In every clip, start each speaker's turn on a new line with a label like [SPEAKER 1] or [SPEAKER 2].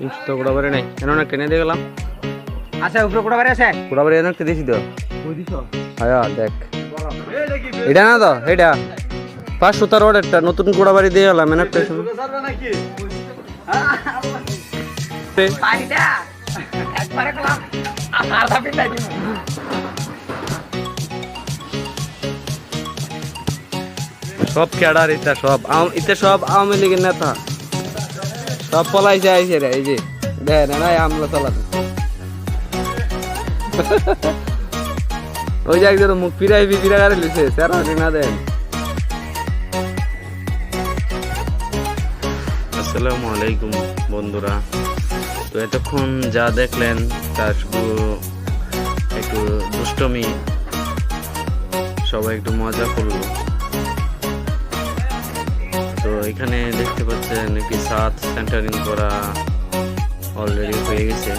[SPEAKER 1] ইঞ্চি তো গোড়া বাড়ি নাই। এন অনেক টেনে দিয়ে গেলাম?
[SPEAKER 2] আচ্ছা উপরে আছে?
[SPEAKER 1] দিয়েছি তো। হ্যাঁ দেখ। এটা না তো এটা। পাঁচশো তার অর্ডারটা নতুন দিয়ে গেলাম এন একটা সব ক্যাডার ইটা সব আম- ইতে সব আওয়ামী লীগের নেতা। সব রে, এই যে। না আমলা ওই যে একজন মুখ ফিরাই ফিরা গাড়ি লিছে স্যার না দেন। আসসালামু আলাইকুম, বন্ধুরা। তো এতক্ষণ যা দেখলেন তা শুধু একটু দুষ্টমি, সবাই একটু মজা করল। এখানে দেখতে পাচ্ছেন একটি সাত সেন্টারিং করা অলরেডি হয়ে গেছে।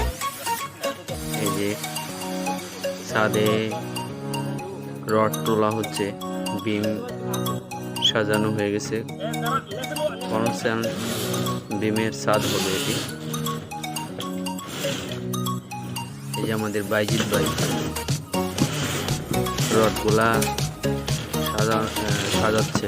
[SPEAKER 1] এই যে ছাদে রড তোলা হচ্ছে, বিম সাজানো হয়ে গেছে। কনসেন্ট বিমের ছাদ হবে এটি। এই যে আমাদের বাইজিৎ ভাই। রডগুলা সাজা সাজাচ্ছে।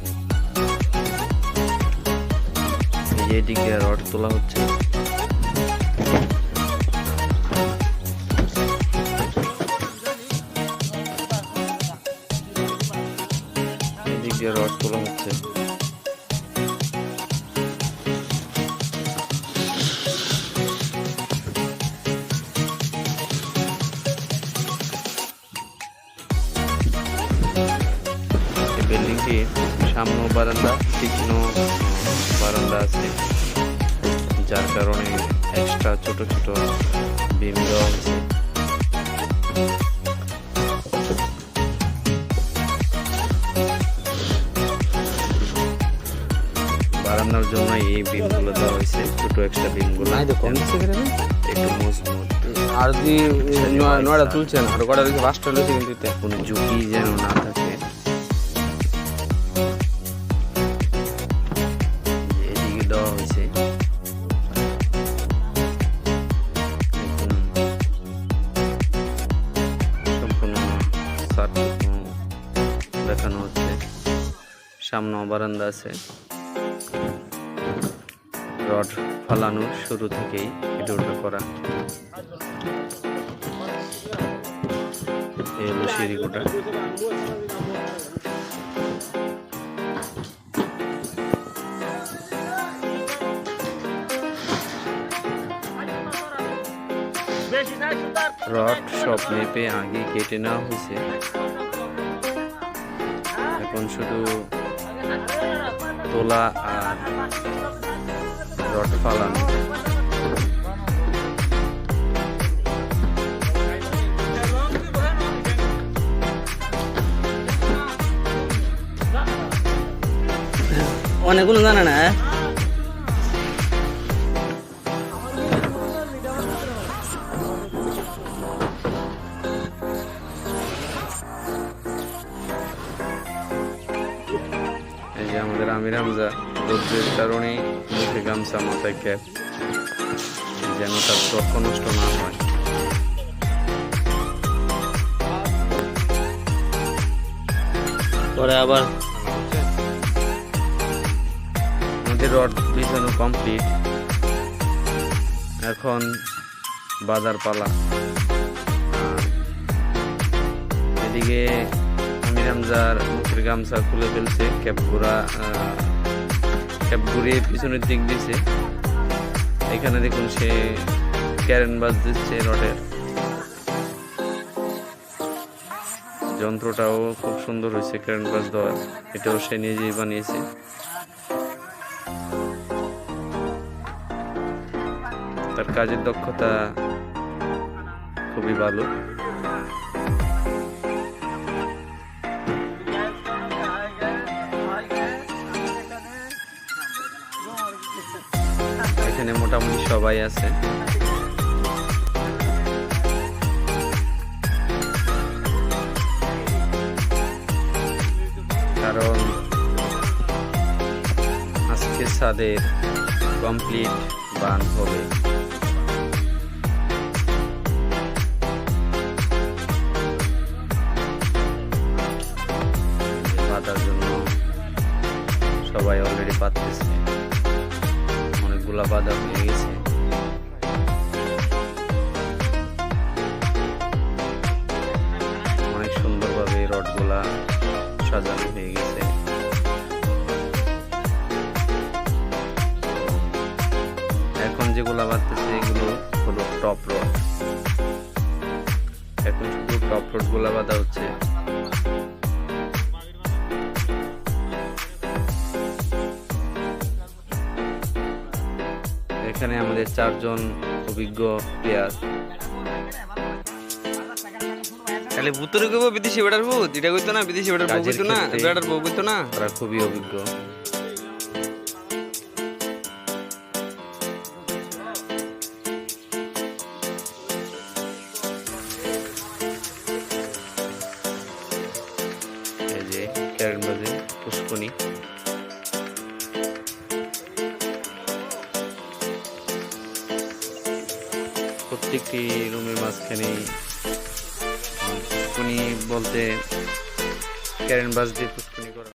[SPEAKER 1] যে দিয়ে রড তোলা হচ্ছে। এদিক দিয়ে রড তোলা হচ্ছে। এই বিল্ডিংটি সামনে বারান্দা পিছনে বারান্দা আছে। যার কারণে এক্সট্রা ছোট ছোট বিম দেওয়া হয়েছে। বারান্দার জন্য এই বিমগুলো দেওয়া হয়েছে ছোট এক্সট্রা বিমগুলো একটু মজবুত।
[SPEAKER 3] আর যদি নয়- নয়টা তুলছেন আর কটা রয়েছে পাঁচটা রয়েছে কিন্তু।
[SPEAKER 1] কোনো ঝুঁকি যেন না থাকে। সামনে বারান্দা আছে। রড ফালানো শুরু থেকেই এটা ওটা করা। রড সব মেপে আগে কেটে নেওয়া হয়েছে। এখন শুধু তোলা আর রড ফালানো
[SPEAKER 3] অনেকগুলো জানে না
[SPEAKER 1] আমির হামজা রোদ্রের কারণে মুখে গামছা মাথায় ক্যাপ যেন তার চক্ষু নষ্ট না হয়।
[SPEAKER 3] পরে আবার
[SPEAKER 1] আমাদের রড বিছানো কমপ্লিট। এখন বাজার পালা। এদিকে আমির হামজার মুখের গামছা খুলে ফেলছে, ক্যাপ ঘোরা ক্যাপ ঘুরিয়ে পিছনের দিক দিছে। এখানে দেখুন সে ক্যারেন বাজ দিচ্ছে রডের। যন্ত্রটাও খুব সুন্দর হয়েছে, ক্যারেন বাজ দেওয়ার। এটাও সে নিজেই বানিয়েছে। তার কাজের দক্ষতা খুবই ভালো। এখানে মোটামুটি সবাই আছে। কারণ আজকে ছাদের কমপ্লিট বান হবে। বাঁধার জন্য অনেকগুলা বাধা হয়ে গেছে অনেক সুন্দরভাবে রডগুলা সাজানো হয়ে গেছে। এখন যেগুলা বাঁধতেছে এগুলো হলো টপ রড এখন শুধু টপ রডগুলা বাঁধা হচ্ছে। এখানে আমাদের চারজন অভিজ্ঞ প্লেয়ার
[SPEAKER 3] তাহলে ভূতরে বিদেশি বেটার ভূত? এটা করতো না বিদেশি বেটার বউ
[SPEAKER 1] কাজের
[SPEAKER 3] না
[SPEAKER 1] বেটার
[SPEAKER 3] ভূত বউ না?
[SPEAKER 1] তারা খুবই অভিজ্ঞ। প্রত্যেকটি রুমের মাঝখানে। উনি বলতে ক্যারেন বাস দিয়ে